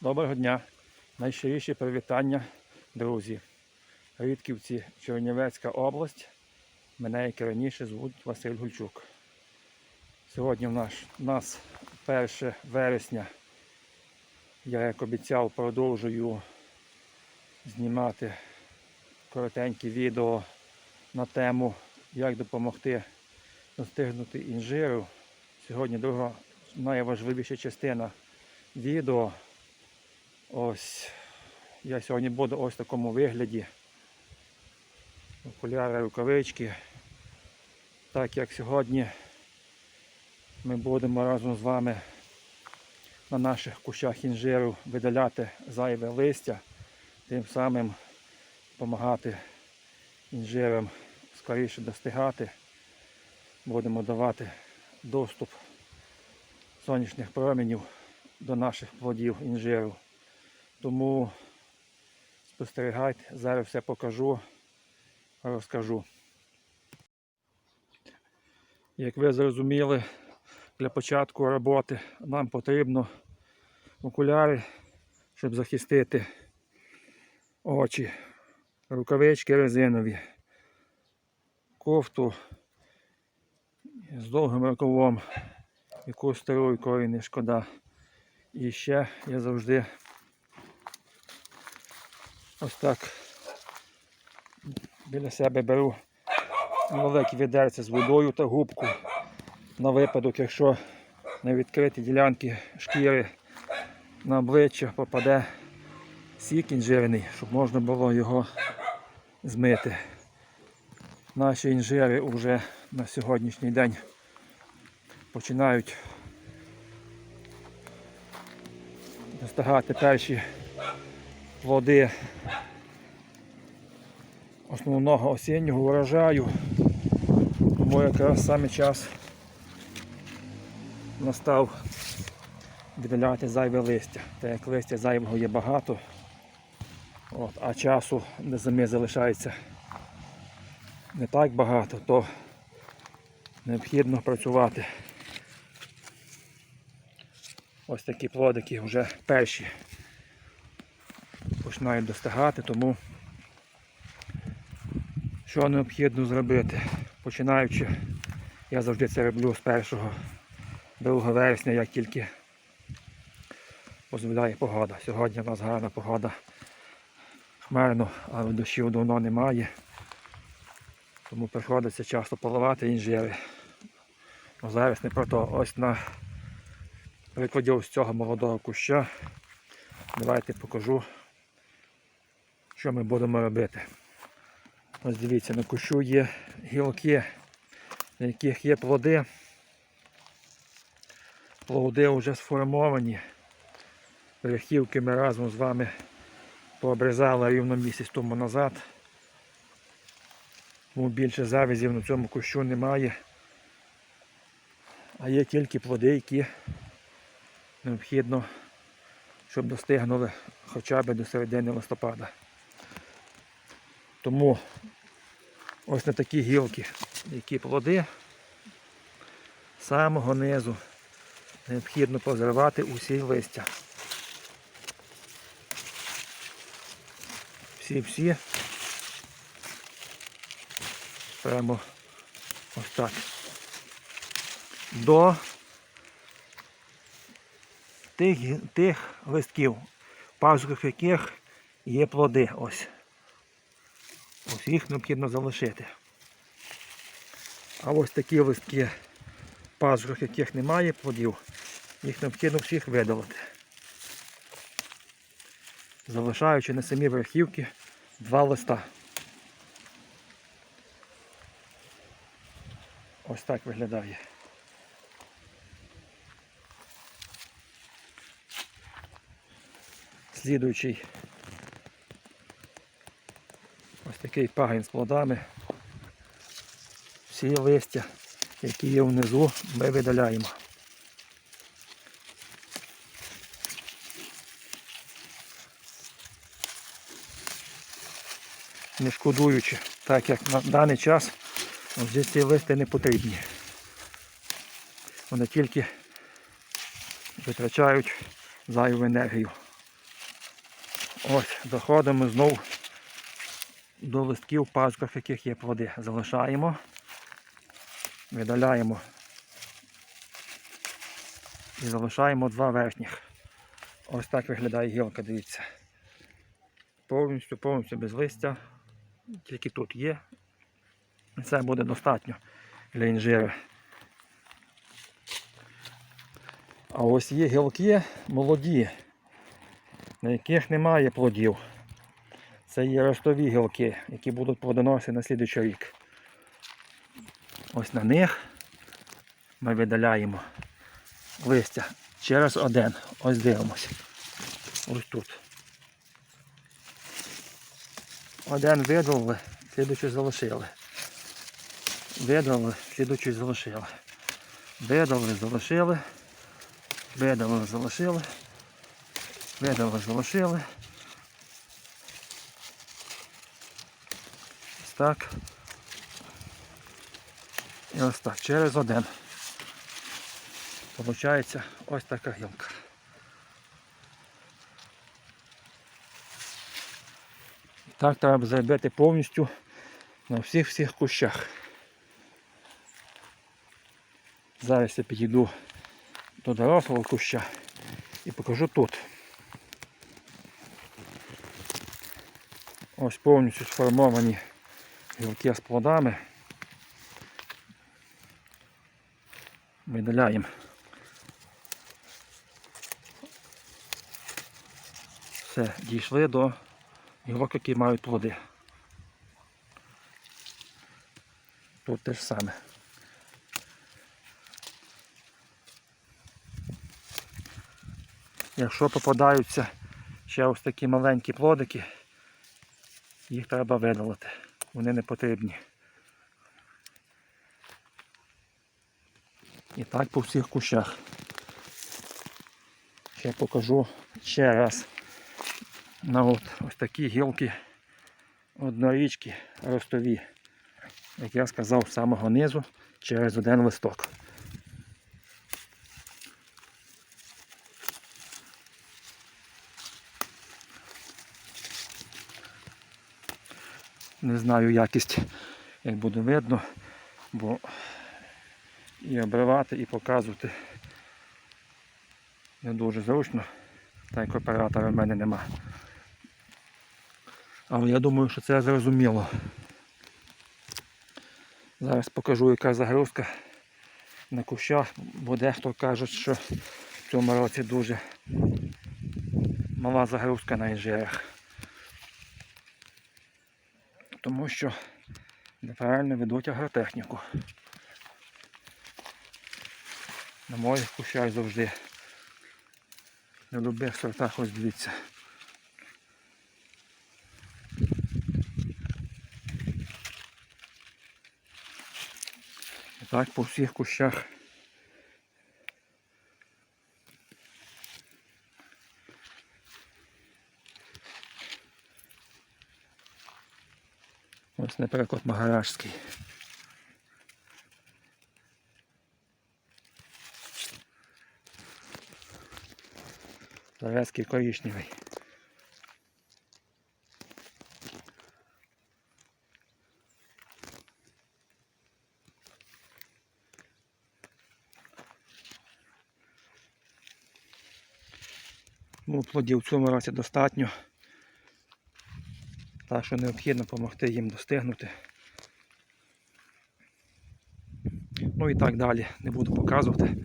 Доброго дня. Найщиріші привітання, друзі. Рідківці, Чернівецька область. Мене, як і раніше, звуть Василь Гульчук. Сьогодні в нас, у нас 1 вересня. Я, як обіцяв, продовжую знімати коротенькі відео на тему, як допомогти достигнути інжиру. Сьогодні друга найважливіша частина відео. Ось я сьогодні буду ось в такому вигляді. Окуляри, рукавички. Так як сьогодні ми будемо разом з вами на наших кущах інжиру видаляти зайве листя, тим самим допомагати інжирам скоріше достигати. Будемо давати доступ сонячних променів до наших плодів інжиру. Тому спостерігайте, зараз все покажу, розкажу. Як ви зрозуміли, для початку роботи нам потрібно окуляри, щоб захистити очі, рукавички резинові, кофту з довгим рукавом, яку стару якої не шкода. І ще я завжди ось так біля себе беру велике відерце з водою та губку на випадок, якщо на відкриті ділянки шкіри на обличчя попаде сік інжирний, щоб можна було його змити. Наші інжири вже на сьогоднішній день починають достигати перші плоди основного осіннього урожаю. Тому якраз саме час настав видаляти зайве листя. Так як листя зайвого є багато, от, а часу до зими залишається не так багато, то необхідно працювати. Ось такі плодики вже перші починають достигати, тому що необхідно зробити? Починаючи, я завжди це роблю з 1 2 вересня, як тільки дозволяє погода. Сьогодні у нас гарна погода. Хмарно, але дощів давно немає. Тому приходиться часто поливати інжири. Ну, зараз не про то. Ось на прикладі ось цього молодого куща. Давайте покажу, що ми будемо робити. Ось дивіться, на кущу є гілки, на яких є плоди. Плоди вже сформовані. Верхівки ми разом з вами пообрізали рівно місяць тому назад. Тому більше завязів на цьому кущу немає. А є тільки плоди, які необхідно, щоб достигнули хоча б до середини листопада. Тому ось на такі гілки, які плоди з самого низу необхідно позривати усі листя. Всі-всі прямо ось так. До тих, тих листків, в яких є плоди. Ось. Ось їх необхідно залишити. А ось такі листки, в пазухах яких немає плодів, їх необхідно всіх видалити. Залишаючи на самі верхівки два листа. Ось так виглядає. Слідуючий такий пагін з плодами. Всі листя, які є внизу, ми видаляємо. Не шкодуючи, так як на даний час вже ці листи не потрібні. Вони тільки витрачають зайву енергію. Ось, доходимо знову до листків, в пазках, в яких є плоди. Залишаємо, видаляємо і залишаємо два верхніх. Ось так виглядає гілка, дивіться. Повністю, повністю без листя. Тільки тут є. Це буде достатньо для інжири. А ось є гілки молоді, на яких немає плодів. Це є ростові гілки, які будуть плодоносити на слідуючий рік. Ось на них ми видаляємо листя через один. Ось дивимося. Ось тут. Один видалили, слідуючий залишили. Видалили, слідуючий залишили. Видалили, залишили. Видалили, залишили. Видалили, залишили. Так. І ось так, через один. Получається ось така гілка. Так треба зробити повністю на всіх-всіх кущах. Зараз я підійду до дорослого куща і покажу тут. Ось повністю сформовані гілки з плодами. Видаляємо. Все, дійшли до гілок, які мають плоди. Тут те ж саме. Якщо попадаються ще ось такі маленькі плодики, їх треба видалити. Вони не потрібні. І так по всіх кущах. Ще покажу ще раз на от ось такі гілки однорічки ростові. Як я сказав, з самого низу через один листок. Не знаю якість, як буде видно, бо і обривати, і показувати не дуже зручно, так як оператора в мене нема. Але я думаю, що це зрозуміло. Зараз покажу, яка загрузка на кущах, бо дехто каже, що в цьому році дуже мала загрузка на інжирах. Тому що неправильно ведуть агротехніку. На моїх кущах завжди. На любих сортах ось дивіться. І так по всіх кущах. Наприклад, Магаражський. Зарецький коричневий. Ну, плодів в цьому році достатньо. Так що необхідно допомогти їм достигнути. Ну і так далі. Не буду показувати.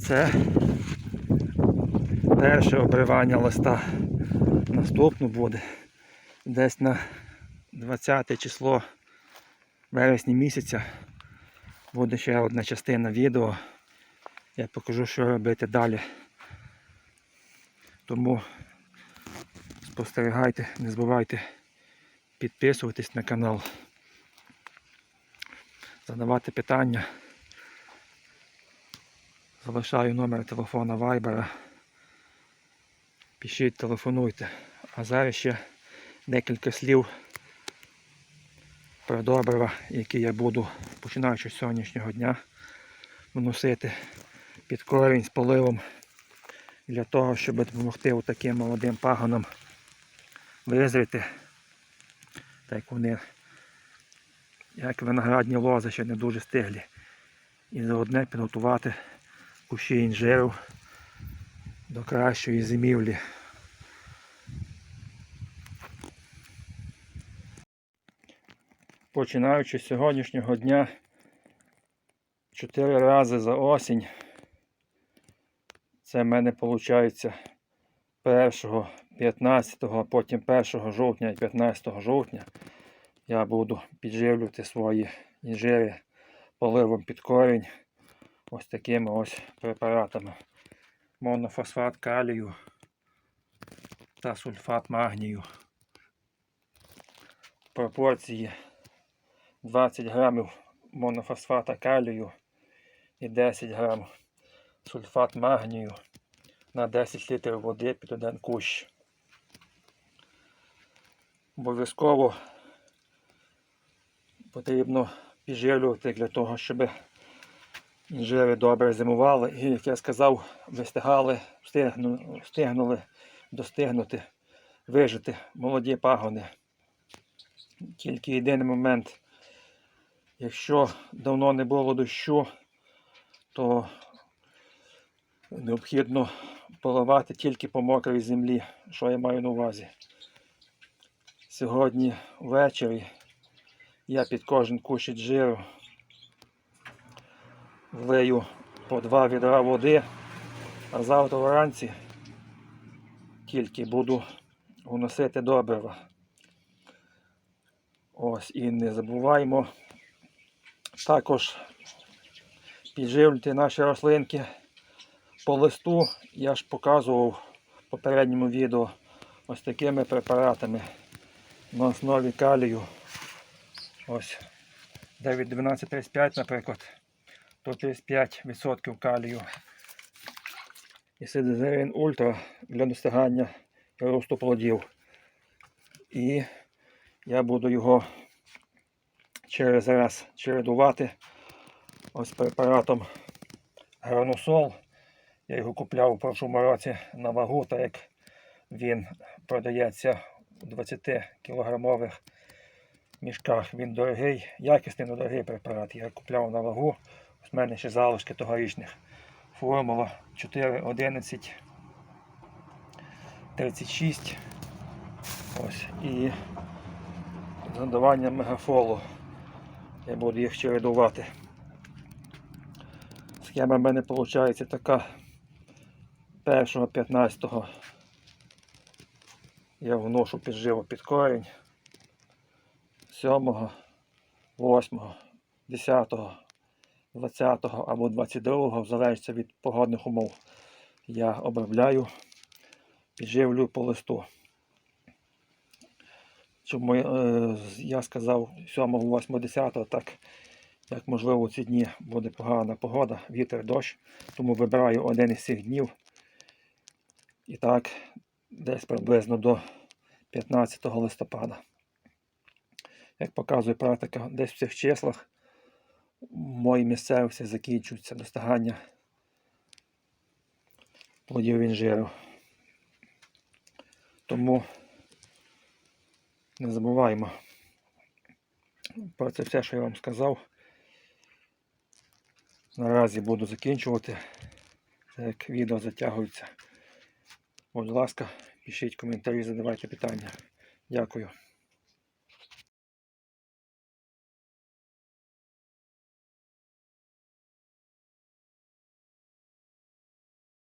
Це перше обривання листа. Наступно буде десь на 20 число вересня місяця. Буде ще одна частина відео. Я покажу, що робити далі. Тому спостерігайте, не забувайте підписуватись на канал, задавати питання. Залишаю номер телефона Viber. Пишіть, телефонуйте. А зараз ще декілька слів про добрива, які я буду, починаючи з сьогоднішнього дня, вносити під корінь з поливом для того, щоб допомогти таким молодим пагонам визріти, так вони, як виноградні лози, ще не дуже стиглі. І заодне підготувати кущі інжиру до кращої зимівлі. Починаючи з сьогоднішнього дня, чотири рази за осінь. Це в мене виходить 1, 15, а потім 1 жовтня і 15 жовтня я буду підживлювати свої інжири поливом під корінь ось такими ось препаратами. Монофосфат калію та сульфат магнію. Пропорції 20 грамів монофосфата калію і 10 грамів сульфат магнію на 10 літрів води під один кущ. Обов'язково потрібно підживлювати для того, щоб інжири добре зимували і, як я сказав, вистигали, встигну, встигнули достигнути, вижити молоді пагони. Тільки єдиний момент, якщо давно не було дощу, то необхідно поливати тільки по мокрій землі, що я маю на увазі. Сьогодні ввечері я під кожен кущик жиру влию по два відра води, а завтра вранці тільки буду вносити добрива. Ось і не забуваємо також підживлювати наші рослинки по листу. Я ж показував в попередньому відео ось такими препаратами на основі калію. Ось 9-12-35, наприклад, то 35% калію. І сидезерин ультра для достигання росту плодів. І я буду його через раз чередувати ось препаратом гранусол. Я його купляв у прошлому році на вагу, так як він продається у 20 кілограмових мішках. Він дорогий, якісний, але дорогий препарат. Я купляв на вагу. В мене ще залишки тогорічних. Формула 411 36. Ось. І з додаванням мегафолу. Я буду їх чередувати. Схема в мене виходить така. 1 15 я вношу підживу під корінь. 7, 8, 10, 20 або 22, в залежності від погодних умов, я обробляю, підживлю по листу. Чому е, я сказав 7, 8, 10, так як можливо ці дні буде погана погода, вітер, дощ, тому вибираю один із цих днів. І так, десь приблизно до 15 листопада. Як показує практика, десь в цих числах в моїй місцевості закінчується достигання плодів інжиру. Тому не забуваємо про це все, що я вам сказав. Наразі буду закінчувати, так як відео затягується. Будь ласка, пишіть коментарі, задавайте питання. Дякую.